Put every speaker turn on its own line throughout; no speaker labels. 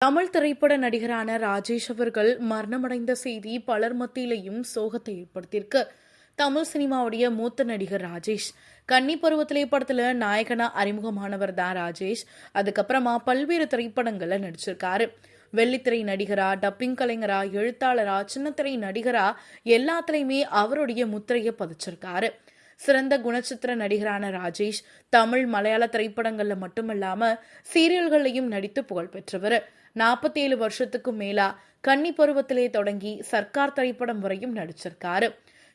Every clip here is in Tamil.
தமிழ் திரைப்பட நடிகரான ராஜேஷ் அவர்கள் மரணமடைந்த செய்தி பலர் மத்தியிலையும் சோகத்தை ஏற்படுத்தியிருக்கு. தமிழ் சினிமாவுடைய மூத்த நடிகர் ராஜேஷ். கன்னி பருவத்திலே படத்துல நாயகனா அறிமுகமானவர் தான் ராஜேஷ். அதுக்கப்புறமா பல்வேறு திரைப்படங்கள்ல நடிச்சிருக்காரு. வெள்ளித்திரை நடிகரா டப்பிங் கலைஞரா எழுத்தாளரா சின்னத்திரை நடிகரா எல்லாத்துலேயுமே அவருடைய முத்திரையை பதிச்சிருக்காரு. சிறந்த குணச்சித்திர நடிகரான ராஜேஷ் தமிழ் மலையாள திரைப்படங்கள்ல மட்டுமல்லாம சீரியல்களையும் நடித்து புகழ் பெற்றவர். நாற்பத்தி ஏழு வருஷத்துக்கும் மேலா கன்னி பருவத்திலே தொடங்கி சர்க்கார் திரைப்படம் வரையும் நடிச்சிருக்காரு.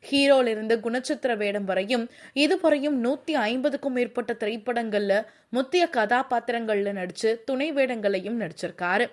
ஹீரோலிருந்து குணச்சித்திர வேடம் வரையும் இதுவரையும் நூத்தி ஐம்பதுக்கும் மேற்பட்ட திரைப்படங்கள்ல முத்திய கதாபாத்திரங்கள்ல நடிச்சு துணை வேடங்களையும் நடிச்சிருக்காரு.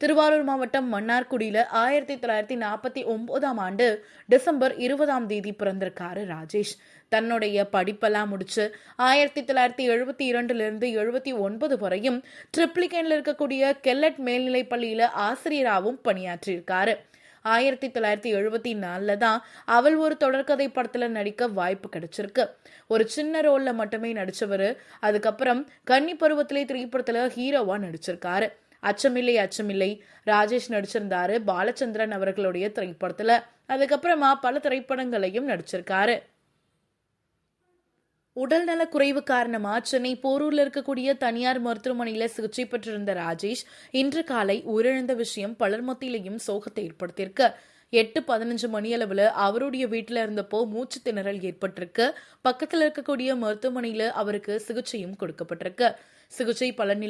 திருவாரூர் மாவட்டம் மன்னார்குடியில் ஆயிரத்தி தொள்ளாயிரத்தி நாற்பத்தி ஒன்பதாம் ஆண்டு டிசம்பர் இருபதாம் தேதி பிறந்திருக்காரு ராஜேஷ். தன்னுடைய படிப்பெல்லாம் முடிச்சு ஆயிரத்தி தொள்ளாயிரத்தி எழுபத்தி இரண்டுலேருந்து எழுபத்தி ஒன்பது வரையும் ட்ரிப்ளிகேனில் இருக்கக்கூடிய கெல்லட் மேல்நிலைப் பள்ளியில் ஆசிரியராகவும் பணியாற்றியிருக்காரு. ஆயிரத்தி தொள்ளாயிரத்தி எழுபத்தி நாலில் தான் அவள் ஒரு தொடர்கதை படத்தில் நடிக்க வாய்ப்பு கிடைச்சிருக்கு. ஒரு சின்ன ரோலில் மட்டுமே நடித்தவர் அதுக்கப்புறம் கன்னி பருவத்திலே திரைப்படத்தில் ஹீரோவாக நடிச்சிருக்காரு. அச்சமில்லை அச்சமில்லை. ராஜேஷ் நடிச்சிருந்தாரு பாலச்சந்திரன் அவர்களுடைய திரைப்படத்துல. அதுக்கப்புறமா பல திரைப்படங்களையும் நடிச்சிருக்காரு. உடல்நல குறைவு காரணமா சென்னை போரூர்ல இருக்கக்கூடிய தனியார் மருத்துவமனையில சிகிச்சை பெற்றிருந்த ராஜேஷ் இன்று காலை உயிரிழந்த விஷயம் பலர் மத்தியிலையும் சோகத்தை ஏற்படுத்தியிருக்கு. எட்டு பதினஞ்சு மணியளவில் அவருடைய வீட்டில் இருந்தப்போ மூச்சு திணறல் ஏற்பட்டிருக்கு. பக்கத்தில் இருக்கக்கூடிய மருத்துவமனையில் அவருக்கு சிகிச்சையும் கொடுக்கப்பட்டிருக்கு. சிகிச்சை பலன்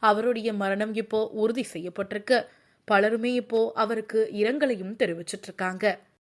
அவருடைய மரணம் இப்போ உறுதி செய்யப்பட்டிருக்கு. பலருமே இப்போ அவருக்கு இரங்கலையும் தெரிவிச்சிட்டு இருக்காங்க.